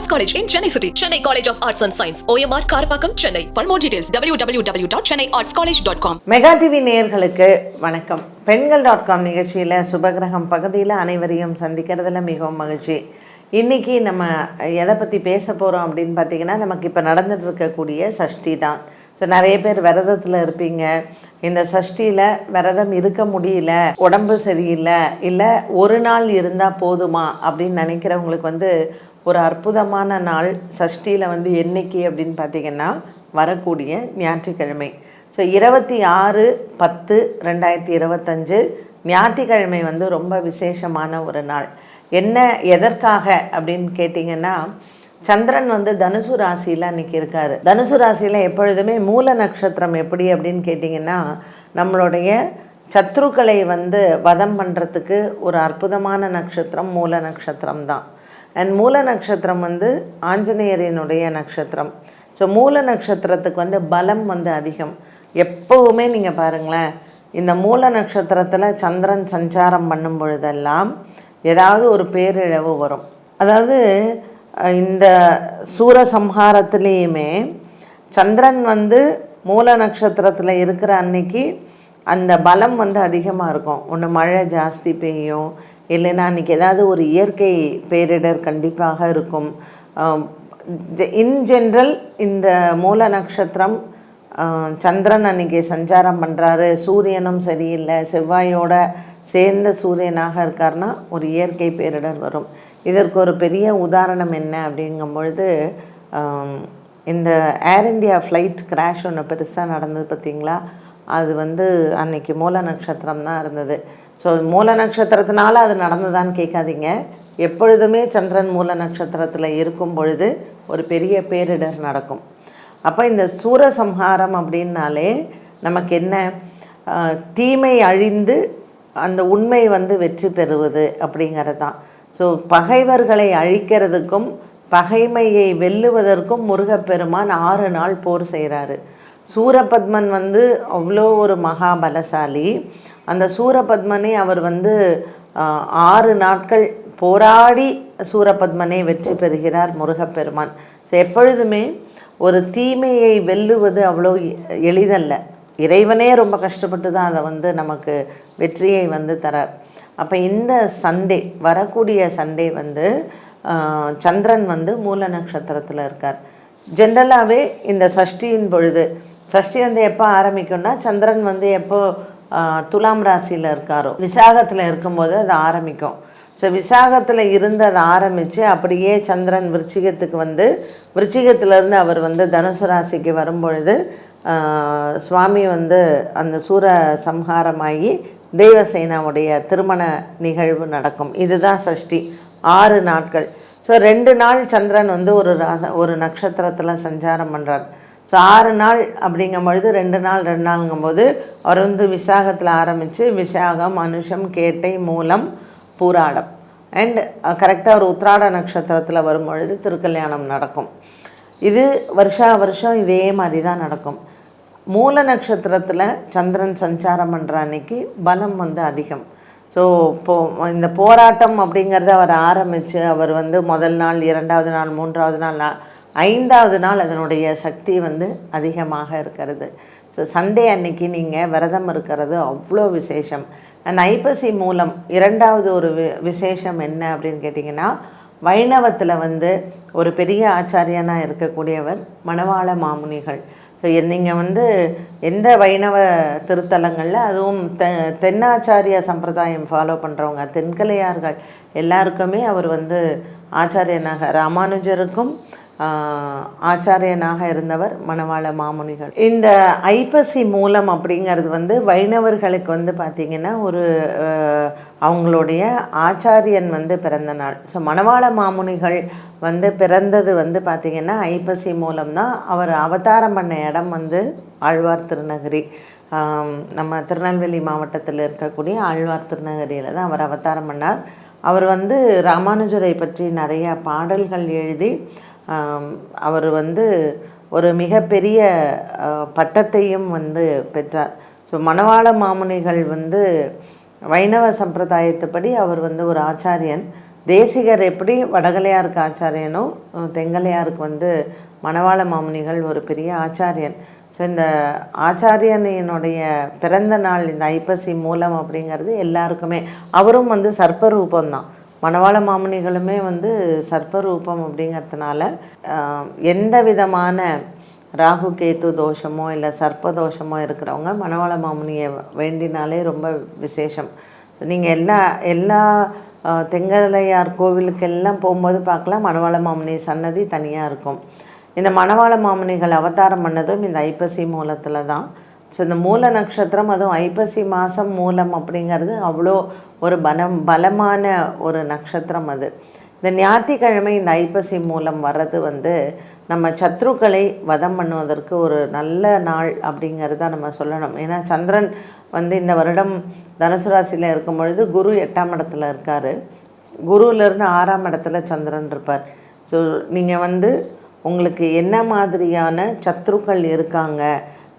Arts college in Chennai city Chennai college of arts and science OMR Karapakkam Chennai for more details W W W dot Chennai arts college dot com mega TV நேயர்களுக்கு வணக்கம். பெண்கள் dot com நிகழ்ச்சியில் சுபகிரகம் பகுதியில் அனைவரையும் சந்திக்கிறதுல மிகவும் மகிழ்ச்சி. இன்றைக்கி நம்ம எதை பற்றி பேச போகிறோம் அப்படின்னு பார்த்தீங்கன்னா நமக்கு இப்போ நடந்துகிட்டு இருக்கக்கூடிய சஷ்டி தான். ஸோ நிறைய பேர் விரதத்தில் இருப்பீங்க. இந்த சஷ்டியில் விரதம் இருக்க முடியல உடம்பு சரியில்லை இல்லை ஒரு நாள் இருந்தால் போதுமா அப்படின்னு நினைக்கிறவங்களுக்கு வந்து ஒரு அற்புதமான நாள் சஷ்டியில் வந்து என்னைக்கு அப்படின்னு பார்த்தீங்கன்னா வரக்கூடிய ஞாயிற்றுக்கிழமை. ஸோ இருபத்தி ஆறு பத்து ரெண்டாயிரத்தி இருபத்தஞ்சு ஞாயிற்றுக்கிழமை வந்து ரொம்ப விசேஷமான ஒரு நாள். என்ன எதற்காக அப்படின்னு கேட்டிங்கன்னா சந்திரன் வந்து தனுசு ராசியில் அன்றைக்கி இருக்கார். தனுசு ராசியில் எப்பொழுதுமே மூல நட்சத்திரம் எப்படி அப்படின்னு கேட்டிங்கன்னா நம்மளுடைய சத்ருக்களை வந்து வதம் பண்ணுறதுக்கு ஒரு அற்புதமான நட்சத்திரம் மூல நட்சத்திரம் தான் அண்ட் மூல நட்சத்திரம் வந்து ஆஞ்சநேயரினுடைய நட்சத்திரம். ஸோ மூல நட்சத்திரத்துக்கு வந்து பலம் வந்து அதிகம். எப்போவுமே நீங்கள் பாருங்களேன் இந்த மூல நட்சத்திரத்தில் சந்திரன் சஞ்சாரம் பண்ணும் பொழுதெல்லாம் ஏதாவது ஒரு பேரிழவு வரும். அதாவது இந்த இந்த சூரசம்ஹாரத்துலேயுமே சந்திரன் வந்து மூல நட்சத்திரத்தில் இருக்கிற அன்னைக்கு அந்த பலம் வந்து அதிகமாக இருக்கும். ஒன்று மழை ஜாஸ்தி பெய்யும் இல்லைன்னா அன்றைக்கி ஏதாவது ஒரு இயற்கை பேரிடர் கண்டிப்பாக இருக்கும். இன் ஜென்ரல் இந்த மூல நட்சத்திரம் சந்திரன் அன்றைக்கி சஞ்சாரம் பண்ணுறாரு சூரியனும் சரியில்லை. செவ்வாயோட சேர்ந்த சூரியனாக இருக்காருன்னா ஒரு இயற்கை பேரிடர் வரும். இதற்கு ஒரு பெரிய உதாரணம் என்ன அப்படிங்கும் பொழுது இந்த ஏர் இந்தியா ஃப்ளைட் கிராஷ் ஒன்று பெருசாக நடந்தது பார்த்தீங்களா? அது வந்து அன்னைக்கு மூல நட்சத்திரம் தான் இருந்தது. ஸோ மூல நட்சத்திரத்தினால அது நடந்ததான்னு கேட்காதீங்க. எப்பொழுதுமே சந்திரன் மூல நட்சத்திரத்தில் இருக்கும் பொழுது ஒரு பெரிய பேரிடர் நடக்கும். அப்போ இந்த சூரசம்ஹாரம் அப்படின்னாலே நமக்கு என்ன? தீமை அழிந்து அந்த உண்மை வந்து வெற்றி பெறுவது அப்படிங்கிறது தான் ஸோ பகைவர்களை அழிக்கிறதுக்கும் பகைமையை வெல்லுவதற்கும் முருகப்பெருமான் ஆறு நாள் போர் செய்கிறாரு சூரபத்மன் வந்து அவ்வளோ ஒரு மகாபலசாலி. அந்த சூரபத்மனை அவர் வந்து ஆறு நாட்கள் போராடி சூரபத்மனை வெற்றி பெறுகிறார் முருகப்பெருமான். ஸோ எப்பொழுதுமே ஒரு தீமையை வெல்லுவது அவ்வளோ எளிதல்ல. இறைவனே ரொம்ப கஷ்டப்பட்டு தான் அதை வந்து நமக்கு வெற்றியை வந்து தரார். அப்போ இந்த சண்டே வரக்கூடிய சண்டே வந்து சந்திரன் வந்து மூல நட்சத்திரத்தில் இருக்கார். ஜென்ரலாகவே இந்த சஷ்டியின் பொழுது சஷ்டி வந்து எப்போ ஆரம்பிக்கும்னா சந்திரன் வந்து எப்போ துலாம் ராசியில் இருக்காரோ? விசாகத்தில் இருக்கும்போது அது ஆரம்பிக்கும். ஸோ விசாகத்தில் இருந்து அதை ஆரம்பித்து அப்படியே சந்திரன் விருச்சிகத்துக்கு வந்து விருச்சிகத்திலேருந்து அவர் வந்து தனுசு ராசிக்கு வரும்பொழுது சுவாமி வந்து அந்த சூர சம்ஹாரமாகி தேவசேனாவுடைய திருமண நிகழ்வு நடக்கும். இதுதான் சஷ்டி. ஆறு நாட்கள். ஸோ ரெண்டு நாள் சந்திரன் வந்து ஒரு ராச ஒரு நட்சத்திரத்தில் சஞ்சாரம் பண்ணுறார் ஸோ ஆறு நாள் அப்படிங்கும் பொழுது ரெண்டு நாள் ரெண்டு நாளுங்கும்போது அவர் வந்து விசாகத்தில் ஆரம்பித்து விசாகம் அனுஷம் கேட்டை மூலம் பூராடம். அண்ட் கரெக்டாக ஒரு உத்ராட நட்சத்திரத்தில் வரும் பொழுது திருக்கல்யாணம் நடக்கும். இது வருஷா வருஷம் இதே மாதிரி தான் நடக்கும். மூல நட்சத்திரத்தில் சந்திரன் சஞ்சாரம் பண்ணுற அன்னைக்கு பலம் வந்து அதிகம். ஸோ இப்போ இந்த போராட்டம் அப்படிங்கிறத அவர் ஆரம்பித்து அவர் வந்து முதல் நாள் இரண்டாவது நாள் மூன்றாவது நாள் ஐந்தாவது நாள் அதனுடைய சக்தி வந்து அதிகமாக இருக்கிறது. ஸோ சண்டே அன்னைக்கு நீங்கள் விரதம் இருக்கிறது அவ்வளோ விசேஷம். அண்ட் ஐப்பசி மூலம் இரண்டாவது ஒரு வி விசேஷம் என்ன அப்படின்னு கேட்டிங்கன்னா வைணவத்தில் வந்து ஒரு பெரிய ஆச்சாரியனாக இருக்கக்கூடியவர் மணவாள மாமுனிகள். ஸோ நீங்கள் வந்து எந்த வைணவ திருத்தலங்களில் அதுவும் தெ தென்னாச்சாரிய சம்பிரதாயம் ஃபாலோ பண்ணுறவங்க தென்கலையார்கள் எல்லாருக்குமே அவர் வந்து ஆச்சாரியனாக ராமானுஜருக்கும் ஆச்சாரியனாக இருந்தவர் மணவாள மாமுனிகள். இந்த ஐப்பசி மூலம் அப்படிங்கிறது வந்து வைணவர்களுக்கு வந்து பார்த்திங்கன்னா ஒரு அவங்களுடைய ஆச்சாரியன் வந்து பிறந்த நாள். ஸோ மணவாள மாமுனிகள் வந்து பிறந்தது வந்து பார்த்திங்கன்னா ஐப்பசி மூலம் தான் அவர் அவதாரம் பண்ண இடம் வந்து ஆழ்வார் திருநகரி. நம்ம திருநெல்வேலி மாவட்டத்தில் இருக்கக்கூடிய ஆழ்வார் திருநகரியில் தான் அவர் அவதாரம் பண்ணார். அவர் வந்து ராமானுஜரை பற்றி நிறைய பாடல்கள் எழுதி அவர் வந்து ஒரு மிகப்பெரிய பட்டத்தையும் வந்து பெற்றார். ஸோ மணவாள மாமுனிகள் வந்து வைணவ சம்பிரதாயத்துப்படி அவர் வந்து ஒரு ஆச்சாரியன். தேசிகர் எப்படி வடகலையாருக்கு ஆச்சாரியனோ தெங்கலையாருக்கு வந்து மணவாள மாமுனிகள் ஒரு பெரிய ஆச்சாரியன். ஸோ இந்த ஆச்சாரியனையினுடைய பிறந்த நாள் இந்த ஐப்பசி மூலம் அப்படிங்கிறது எல்லாருக்குமே. அவரும் வந்து சர்ப்பரூபந்தான் மணவாள மாமுனிகளுமே வந்து சர்ப்பரூபம் அப்படிங்கிறதுனால எந்த விதமான ராகு கேத்து தோஷமோ இல்லை சர்ப்ப தோஷமோ இருக்கிறவங்க மணவாள மாமுனியை வேண்டினாலே ரொம்ப விசேஷம். நீங்கள் எல்லா எல்லா தெங்கலையார் கோவிலுக்கெல்லாம் போகும்போது பார்க்கலாம். மணவாள மாமுனி சன்னதி தனியாக இருக்கும். இந்த மணவாள மாமுனிகள் அவதாரம் பண்ணதும் இந்த ஐப்பசி மூலத்தில் தான். ஸோ இந்த மூல நட்சத்திரம் அதுவும் ஐப்பசி மாதம் மூலம் அப்படிங்கிறது அவ்வளோ ஒரு பலம் பலமான ஒரு நட்சத்திரம் அது. இந்த ஞாயிற்றுக்கிழமை இந்த ஐப்பசி மூலம் வர்றது வந்து நம்ம சத்ருக்களை வதம் பண்ணுவதற்கு ஒரு நல்ல நாள் அப்படிங்கிறத நம்ம சொல்லணும். ஏன்னா சந்திரன் வந்து இந்த வருடம் தனுசு ராசியில் இருக்கும் பொழுது குரு எட்டாம் இடத்துல இருக்கார். குருவிலேருந்து ஆறாம் இடத்துல சந்திரன் இருப்பார். ஸோ நீங்கள் வந்து உங்களுக்கு என்ன மாதிரியான சத்ருக்கள் இருக்காங்க?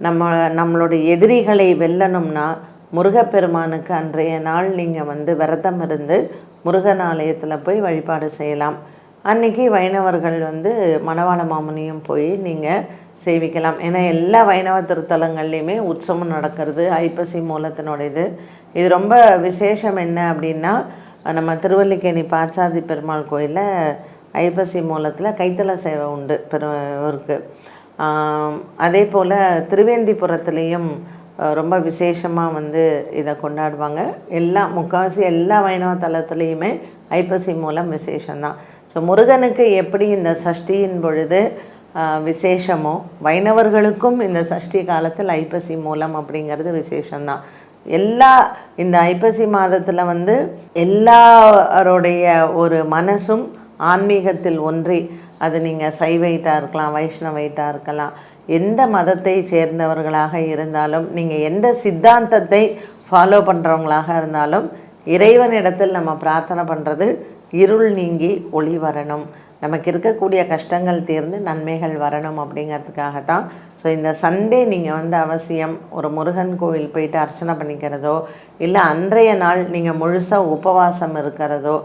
நம்ம நம்மளுடைய எதிரிகளை வெல்லணும்னா முருகப்பெருமானுக்கு அன்றைய நாள் நீங்கள் வந்து விரதம் இருந்து முருகன் ஆலயத்தில் போய் வழிபாடு செய்யலாம். அன்னைக்கு வைணவர்கள் வந்து மணவாள மாமுனியும் போய் நீங்கள் சேவிக்கலாம். ஏன்னா எல்லா வைணவ திருத்தலங்கள்லேயுமே உற்சவம் நடக்கிறது ஐப்பசி மூலத்தினுடையது. இது ரொம்ப விசேஷம் என்ன அப்படின்னா நம்ம திருவல்லிக்கேணி பாச்சாதி பெருமாள் கோயிலில் ஐப்பசி மூலத்தில் கைத்தல சேவை உண்டு பெருவருக்கு அதே போல் திருவேந்திபுரத்துலேயும் ரொம்ப விசேஷமாக வந்து இதை கொண்டாடுவாங்க. எல்லா முக்கால்வாசி எல்லா வைணவ தலத்துலேயுமே ஐப்பசி மூலம் விசேஷம்தான். ஸோ முருகனுக்கு எப்படி இந்த சஷ்டியின் பொழுது விசேஷமோ வைணவர்களுக்கும் இந்த சஷ்டி காலத்தில் ஐப்பசி மூலம் அப்படிங்கிறது விசேஷம்தான். எல்லா இந்த ஐப்பசி மாதத்தில் வந்து எல்லாருடைய ஒரு மனசும் ஆன்மீகத்தில் ஒன்றி அது நீங்கள் சைவைட்டாக இருக்கலாம் வைஷ்ணவைட்டாக இருக்கலாம் எந்த மதத்தை சேர்ந்தவர்களாக இருந்தாலும் நீங்கள் எந்த சித்தாந்தத்தை ஃபாலோ பண்ணுறவங்களாக இருந்தாலும் இறைவனிடத்தில் நம்ம பிரார்த்தனை பண்ணுறது இருள் நீங்கி ஒளி வரணும். நமக்கு இருக்கக்கூடிய கஷ்டங்கள் தீர்ந்து நன்மைகள் வரணும் அப்படிங்கிறதுக்காக தான் ஸோ இந்த சண்டே நீங்கள் வந்து அவசியம் ஒரு முருகன் கோவில் போயிட்டு அர்ச்சனை பண்ணிக்கிறதோ இல்லை அன்றைய நாள் நீங்கள் முழுசாக உபவாசம் இருக்கிறதோ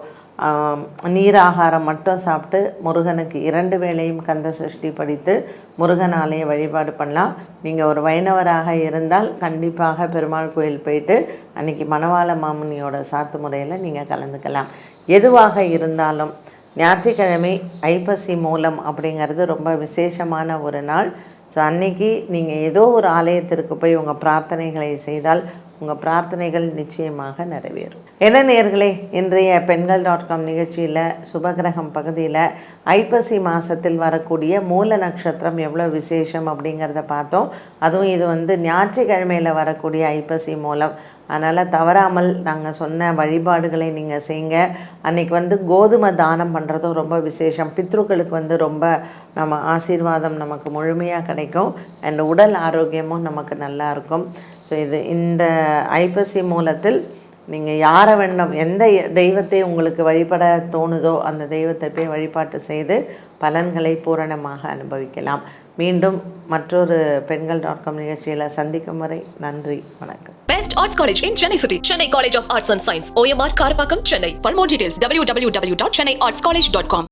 நீராகாரம் மட்டும் சாப்பிட்டு முருகனுக்கு இரண்டு வேளையும் கந்த சஷ்டி படித்து முருகன் ஆலய வழிபாடு பண்ணலாம். நீங்கள் ஒரு வைணவராக இருந்தால் கண்டிப்பாக பெருமாள் கோயில் போயிட்டு அன்னைக்கு மணவாள மாமுனியோட சாத்து முறையில் நீங்கள் கலந்துக்கலாம். எதுவாக இருந்தாலும் ஞாயிற்றுக்கிழமை ஐப்பசி மூலம் அப்படிங்கிறது ரொம்ப விசேஷமான ஒரு நாள். ஸோ அன்னைக்கு நீங்கள் ஏதோ ஒரு ஆலயத்திற்கு போய் உங்கள் பிரார்த்தனைகளை செய்தால் உங்கள் பிரார்த்தனைகள் நிச்சயமாக நிறைவேறும். என்ன நேர்களே? இன்றைய பெண்கள் டாட் காம் நிகழ்ச்சியில் சுபகிரகம் பகுதியில் ஐப்பசி மாதத்தில் வரக்கூடிய மூல நட்சத்திரம் எவ்வளோ விசேஷம் அப்படிங்கிறத பார்த்தோம். அதுவும் இது வந்து ஞாயிற்றுக்கிழமையில் வரக்கூடிய ஐப்பசி மூலம். அதனால் தவறாமல் நாங்கள் சொன்ன வழிபாடுகளை நீங்கள் செய்யுங்க. அன்றைக்கி வந்து கோதுமை தானம் பண்ணுறதும் ரொம்ப விசேஷம். பித்ருக்களுக்கு வந்து ரொம்ப நம்ம ஆசீர்வாதம் நமக்கு முழுமையாக கிடைக்கும். அண்ட் உடல் ஆரோக்கியமும் நமக்கு நல்லா இருக்கும். ஸோ இது இந்த ஐப்பசி மூலத்தில் நீங்கள் யாரை வேண்டும் எந்த தெய்வத்தை உங்களுக்கு வழிபட தோணுதோ அந்த தெய்வத்தை போய் வழிபாட்டு செய்து பலன்களை பூரணமாக அனுபவிக்கலாம் மீண்டும் மற்றொரு பெண்கள் டாட் காம் நிகழ்ச்சியில் சந்திக்கும் வரை நன்றி வணக்கம் best arts college in Chennai city Chennai college of arts and science OMR Karapakkam Chennai for more details W W W dot Chennai arts college dot com